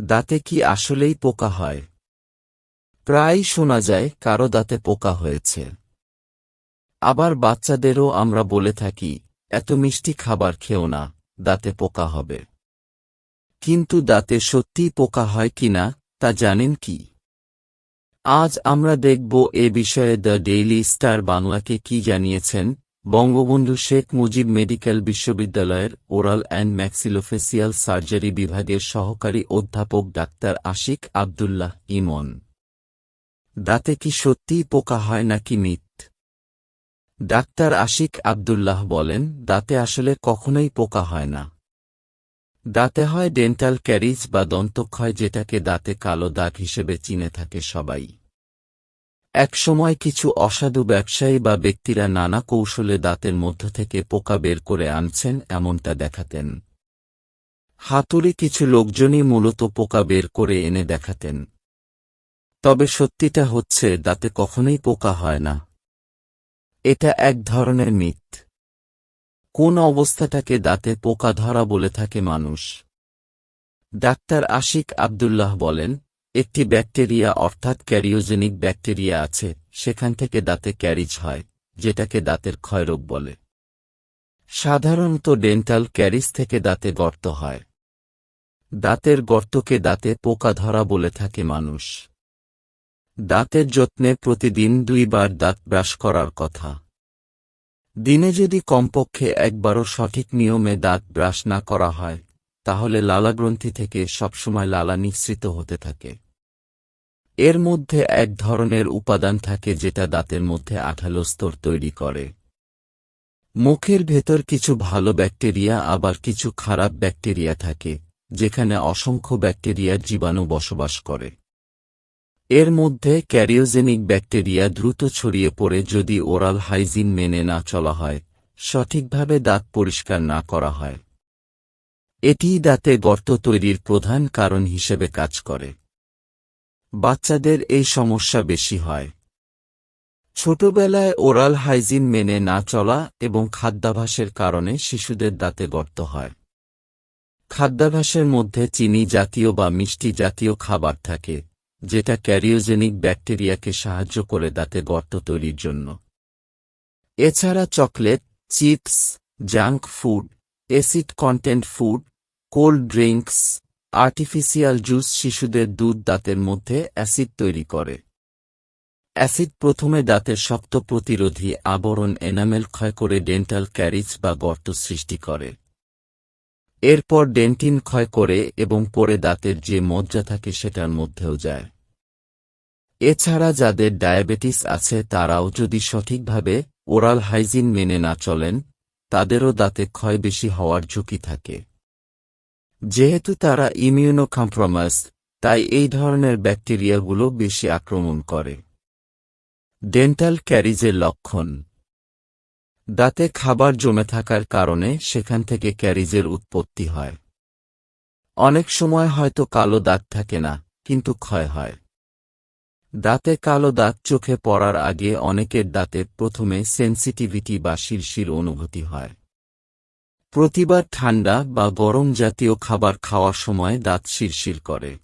দাঁতে কি আসলেই পোকা হয়? প্রায় শোনা যায় কারও দাঁতে পোকা হয়েছে। আবার বাচ্চাদেরও আমরা বলে থাকি, এত মিষ্টি খাবার খেও না, দাঁতে পোকা হবে। কিন্তু দাঁতে সত্যিই পোকা হয় কিনা তা জানেন কি? আজ আমরা দেখব এ বিষয়ে দ্য ডেইলি স্টার বাংলাকে কি জানিয়েছেন বঙ্গবন্ধু শেখ মুজিব মেডিকেল বিশ্ববিদ্যালয়ের ওরাল অ্যান্ড ম্যাক্সিলোফেসিয়াল সার্জারি বিভাগের সহকারী অধ্যাপক ডাক্তার আশিক আবদুল্লাহ ইমন। দাঁতে কি সত্যিই পোকা হয় নাকি মিথ? ডাক্তার আশিক আবদুল্লাহ বলেন, দাঁতে আসলে কখনোই পোকা হয় না। দাঁতে হয় ডেন্টাল ক্যারিজ বা দন্তক্ষয় যেটাকে দাঁতে কালো দাগ হিসেবে চিনে থাকে সবাই। একসময় কিছু অসাধু ব্যবসায়ী বা ব্যক্তিরা নানা কৌশলে দাঁতের মধ্য থেকে পোকা বের করে আনছেন, এমনটা দেখাতেন। হাতুড়ি কিছু লোকজনই মূলত পোকা বের করে এনে দেখাতেন। তবে সত্যিটা হচ্ছে, দাঁতে কখনোই পোকা হয় না। এটা এক ধরনের মিথ। কোন অবস্থাটাকে দাঁতে পোকা ধরা বলে থাকে মানুষ? ডাক্তার আশিক আবদুল্লাহ বলেন একটি ব্যাকটেরিয়া অর্থাৎ ক্যারিওজেনিক ব্যাকটেরিয়া আছে, সেখান থেকে দাঁতে ক্যারিজ হয়, যেটাকে দাঁতের ক্ষয়রোগ বলে। সাধারণত ডেন্টাল ক্যারিজ থেকে দাঁতে গর্ত হয়। দাঁতের গর্তকে দাঁতে পোকা ধরা বলে থাকে মানুষ। দাঁতের যত্নে প্রতিদিন দুইবার দাঁত ব্রাশ করার কথা। দিনে যদি কমপক্ষে একবারও সঠিক নিয়মে দাঁত ব্রাশ না করা হয়, তাহলে লালাগ্রন্থি থেকে সবসময় লালা নিঃসৃত হতে থাকে। এর মধ্যে এক ধরনের উপাদান থাকে যেটা দাঁতের মধ্যে আঠালো স্তর তৈরি করে। মুখের ভেতর কিছু ভালো ব্যাকটেরিয়া, আবার কিছু খারাপ ব্যাকটেরিয়া থাকে, যেখানে অসংখ্য ব্যাকটেরিয়ার জীবাণু বসবাস করে। এর মধ্যে ক্যারিওজেনিক ব্যাকটেরিয়া দ্রুত ছড়িয়ে পড়ে যদি ওরাল হাইজিন মেনে না চলা হয়, সঠিকভাবে দাঁত পরিষ্কার না করা হয়। এটিই দাঁতে গর্ত তৈরির প্রধান কারণ হিসেবে কাজ করে। বাচ্চাদের এই সমস্যা বেশি হয়। ছোটবেলায় ওরাল হাইজিন মেনে না চলা এবং খাদ্যাভাসের কারণে শিশুদের দাঁতে গর্ত হয়। খাদ্যাভাসের মধ্যে চিনি জাতীয় বা মিষ্টি জাতীয় খাবার থাকে, যেটা ক্যারিওজেনিক ব্যাকটেরিয়াকে সাহায্য করে দাঁতে গর্ত তৈরির জন্য। এছাড়া chocolate, chips, junk food, acid content food, cold drinks artificial juice শিশুদের দুধ দাঁতের মধ্যে অ্যাসিড তৈরি করে। অ্যাসিড প্রথমে দাঁতের শক্ত প্রতিরোধী আবরণ এনামেল ক্ষয় করে ডেন্টাল ক্যারিজ বা গর্ত সৃষ্টি করে। এরপর ডেন্টিন ক্ষয় করে এবং পরে দাঁতের যে মজ্জা থাকে সেটার মধ্যেও যায়। এছাড়া যাদের ডায়াবেটিস আছে তারাও যদি সঠিকভাবে ওরাল হাইজিন মেনে না চলেন, তাদেরও দাঁতে ক্ষয় বেশি হওয়ার ঝুঁকি থাকে। যেহেতু তারা ইমিউনো কম্প্রোমাইজ তাই এই ধরনের ব্যাকটেরিয়াগুলো বেশি আক্রমণ করে। ডেন্টাল ক্যারিজের লক্ষণ। দাঁতে খাবার জমে থাকার কারণে সেখান থেকে ক্যারিজের উৎপত্তি হয়। অনেক সময় হয়তো কালো দাগ থাকে না, কিন্তু ক্ষয় হয়। দাঁতে কালো দাগ চোখে পড়ার আগে অনেকের দাঁতে প্রথমে সেন্সিটিভিটি বা শিরশির অনুভূতি হয়। প্রতিবার ঠান্ডা বা গরম জাতীয় খাবার খাওয়ার সময় দাঁত শিরশির করে।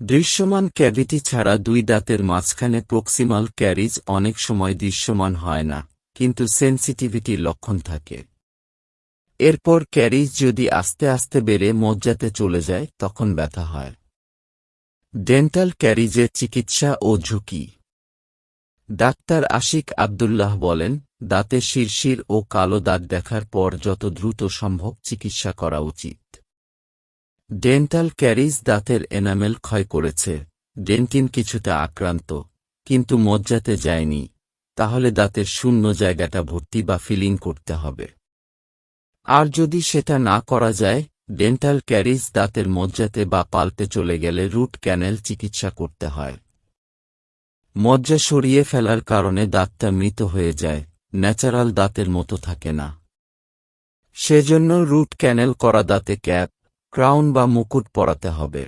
দৃশ্যমান ক্যাভিটি ছাড়া দুই দাঁতের মাঝখানে প্রক্সিমাল ক্যারিজ অনেক সময় দৃশ্যমান হয় না, কিন্তু সেন্সিটিভিটির লক্ষণ থাকে। এরপর ক্যারিজ যদি আস্তে আস্তে বেড়ে মজ্জাতে চলে যায়, তখন ব্যথা হয়। ডেন্টাল ক্যারিজের চিকিৎসা ও ঝুঁকি। ডাক্তার আশিক আবদুল্লাহ বলেন দাঁতে শিরশির ও কালো দাগ দেখার পর যত দ্রুত সম্ভব চিকিৎসা করা উচিত। ডেন্টাল ক্যারিজ দাঁতের এনামেল ক্ষয় করেছে। ডেন্টিন কিছুটা আক্রান্ত, কিন্তু মজ্জাতে যায়নি। তাহলে দাঁতের শূন্য জায়গাটা ভর্তি বা ফিলিং করতে হবে। আর যদি সেটা না করা যায়, ডেন্টাল ক্যারিজ দাঁতের মজ্জাতে বা পাল্টে চলে গেলে রুট ক্যানেল চিকিৎসা করতে হয়। মজ্জা সরিয়ে ফেলার কারণে দাঁতটা মৃত হয়ে যায়। ন্যাচারাল দাঁতের মতো থাকে না। সেজন্য রুট ক্যানেল করা দাঁতে ক্যাপ, ক্রাউন বা মুকুট পরাতে হবে।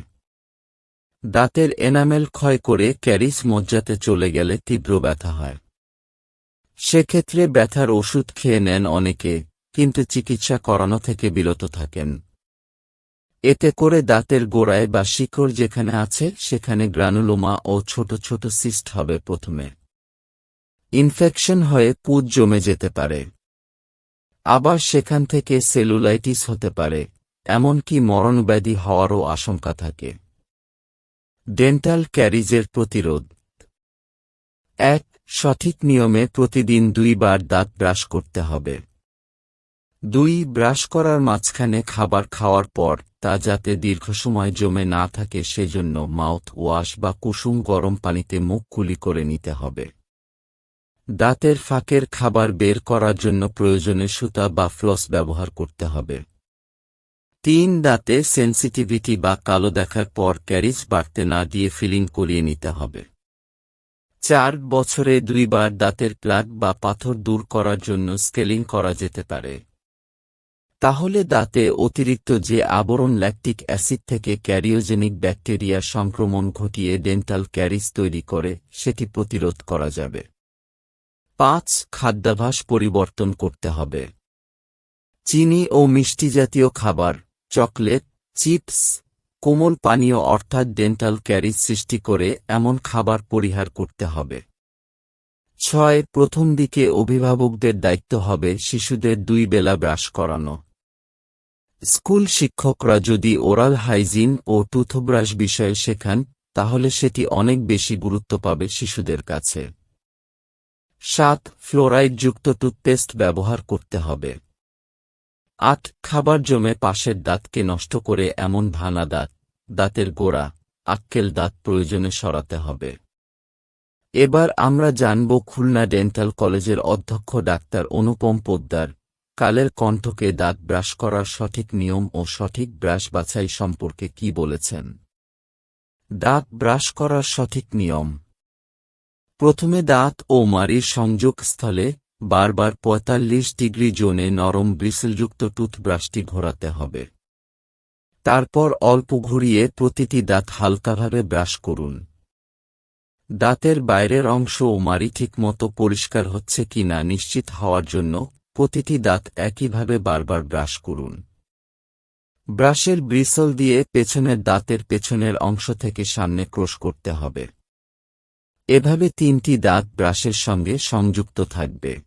দাঁতের এনামেল ক্ষয় করে ক্যারিস মজ্জাতে চলে গেলে তীব্র ব্যথা হয়। সেক্ষেত্রে ব্যথার ওষুধ খেয়ে নেন অনেকে, কিন্তু চিকিৎসা করানো থেকে বিরত থাকেন। এতে করে দাঁতের গোড়ায় বা শিকড় যেখানে আছে, সেখানে গ্রানুলোমা ও ছোট ছোট সিস্ট হবে প্রথমে। ইনফেকশন হয়ে পুজ জমে যেতে পারে। আবার সেখান থেকে সেলুলাইটিস হতে পারে, এমনকি মরণব্যাধি হওয়ারও আশঙ্কা থাকে। ডেন্টাল ক্যারিজের প্রতিরোধ। এক, সঠিক নিয়মে প্রতিদিন দুইবার দাঁত ব্রাশ করতে হবে। দুই, ব্রাশ করার মাঝখানে খাবার খাওয়ার পর তা যাতে দীর্ঘ সময় জমে না থাকে সেজন্য মাউথ ওয়াশ বা কুসুম গরম পানিতে মুখ কুলি করে নিতে হবে। দাঁতের ফাঁকের খাবার বের করার জন্য প্রয়োজনে সুতা বা ফ্লস ব্যবহার করতে হবে। তিন দাঁতে সেন্সিটিভিটি বা কালো দেখার পর ক্যারিজ বাড়তে না দিয়ে ফিলিং করিয়ে নিতে হবে। চার বছরে দুইবার দাঁতের প্লাগ বা পাথর দূর করার জন্য স্কেলিং করা যেতে পারে। তাহলে দাঁতে অতিরিক্ত যে আবরণ ল্যাকটিক অ্যাসিড থেকে ক্যারিওজেনিক ব্যাকটেরিয়া সংক্রমণ ঘটিয়ে ডেন্টাল ক্যারিজ তৈরি করে, সেটি প্রতিরোধ করা যাবে। পাঁচ খাদ্যাভাস পরিবর্তন করতে হবে। চিনি ও মিষ্টি জাতীয় খাবার, চকলেট, চিপস, কোমল পানীয় অর্থাৎ ডেন্টাল ক্যারিজ সৃষ্টি করে এমন খাবার পরিহার করতে হবে। ছয়, প্রথম দিকে অভিভাবকদের দায়িত্ব হবে শিশুদের দুই বেলা ব্রাশ করানো। স্কুল শিক্ষকরা যদি ওরাল হাইজিন ও টুথব্রাশ বিষয়ে শেখান, তাহলে সেটি অনেক বেশি গুরুত্ব পাবে শিশুদের কাছে। সাত ফ্লোরাইডযুক্ত টুথপেস্ট ব্যবহার করতে হবে। আট খাবার জমে পাশের দাঁতকে নষ্ট করে এমন ভানা দাঁত, দাঁতের গোড়া, আক্কেল দাঁত প্রয়োজনে সরাতে হবে। এবার আমরা জানব খুলনা ডেন্টাল কলেজের অধ্যক্ষ ডাক্তার অনুপম পোদ্দার, কালের কণ্ঠকে দাঁত ব্রাশ করার সঠিক নিয়ম ও সঠিক ব্রাশ বাছাই সম্পর্কে কি বলেছেন? দাঁত ব্রাশ করার সঠিক নিয়ম প্রথমে দাঁত ও মাড়ির সংযোগস্থলে বারবার ৪৫ ডিগ্রি জোনে নরম ব্রিসেলযুক্ত টুথব্রাশটি ঘোরাতে হবে। তারপর অল্প ঘুরিয়ে প্রতিটি দাঁত হালকাভাবে ব্রাশ করুন। দাঁতের বাইরের অংশ ও মারি ঠিকমতো পরিষ্কার হচ্ছে কিনা নিশ্চিত হওয়ার জন্য প্রতিটি দাঁত একইভাবে বারবার ব্রাশ করুন। ব্রাশের ব্রিসল দিয়ে পেছনের দাঁতের পেছনের অংশ থেকে সামনে ক্রোশ করতে হবে। এভাবে তিনটি দাঁত ব্রাশের সঙ্গে সংযুক্ত থাকবে।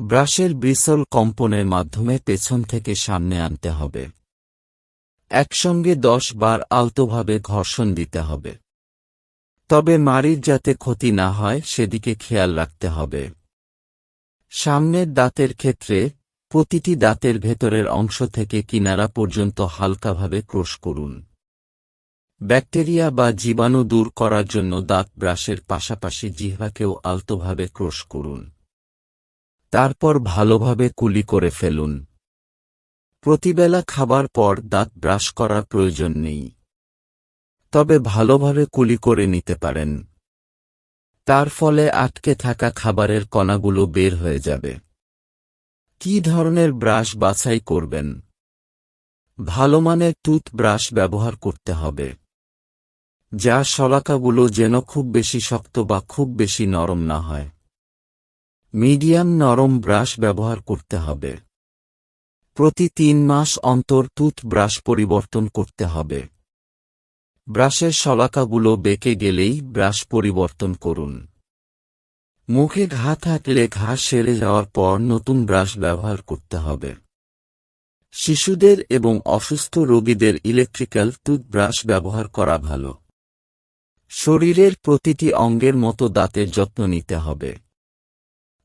ব্রাশের ব্রিসল কম্পনের মাধ্যমে পেছন থেকে সামনে আনতে হবে। একসঙ্গে দশ বার আলতোভাবে ঘর্ষণ দিতে হবে। তবে মারির যাতে ক্ষতি না হয়, সেদিকে খেয়াল রাখতে হবে। সামনের দাঁতের ক্ষেত্রে, প্রতিটি দাঁতের ভেতরের অংশ থেকে কিনারা পর্যন্ত হালকাভাবে ক্রোশ করুন। ব্যাকটেরিয়া বা জীবাণু দূর করার জন্য দাঁত ব্রাশের পাশাপাশি জিহ্বাকেও আলতোভাবে ক্রোশ করুন। তারপর ভালোভাবে কুলি করে ফেলুন। প্রতিবেলা খাবার পর দাঁত ব্রাশ করার প্রয়োজন নেই। তবে ভালোভাবে কুলি করে নিতে পারেন। তার ফলে আটকে থাকা খাবারের কণাগুলো বের হয়ে যাবে। কি ধরনের ব্রাশ বাছাই করবেন? ভালো মানের টুথব্রাশ ব্যবহার করতে হবে। যা শলাকাগুলো যেন খুব বেশি শক্ত বা খুব বেশি নরম না হয়। মিডিয়াম নরম ব্রাশ ব্যবহার করতে হবে। প্রতি তিন মাস অন্তর টুথ ব্রাশ পরিবর্তন করতে হবে। ব্রাশের শলাকাগুলো বেঁকে গেলেই ব্রাশ পরিবর্তন করুন। মুখে ঘা থাকলে ঘা সেরে যাওয়ার পর নতুন ব্রাশ ব্যবহার করতে হবে। শিশুদের এবং অসুস্থ রোগীদের ইলেকট্রিক্যাল টুথব্রাশ ব্যবহার করা ভালো। শরীরের প্রতিটি অঙ্গের মতো দাঁতের যত্ন নিতে হবে।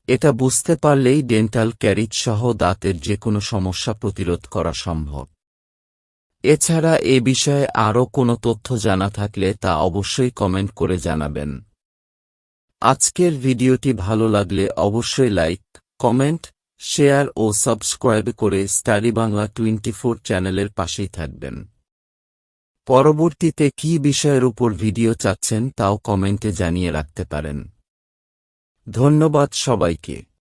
এটা বুঝতে পারলেই ডেন্টাল ক্যারিজ সহ দাঁতের যে কোনো সমস্যা প্রতিরোধ করা সম্ভব। এছাড়া এ বিষয়ে আরও কোনো তথ্য জানা থাকলে তা অবশ্যই কমেন্ট করে জানাবেন। আজকের ভিডিওটি ভালো লাগলে অবশ্যই লাইক, কমেন্ট, শেয়ার ও সাবস্ক্রাইব করে স্টাডি বাংলা টোয়েন্টি চ্যানেলের পাশেই থাকবেন। পরবর্তীতে কি বিষয়ের উপর ভিডিও চাচ্ছেন তাও কমেন্টে জানিয়ে রাখতে পারেন। ধন্যবাদ সবাইকে।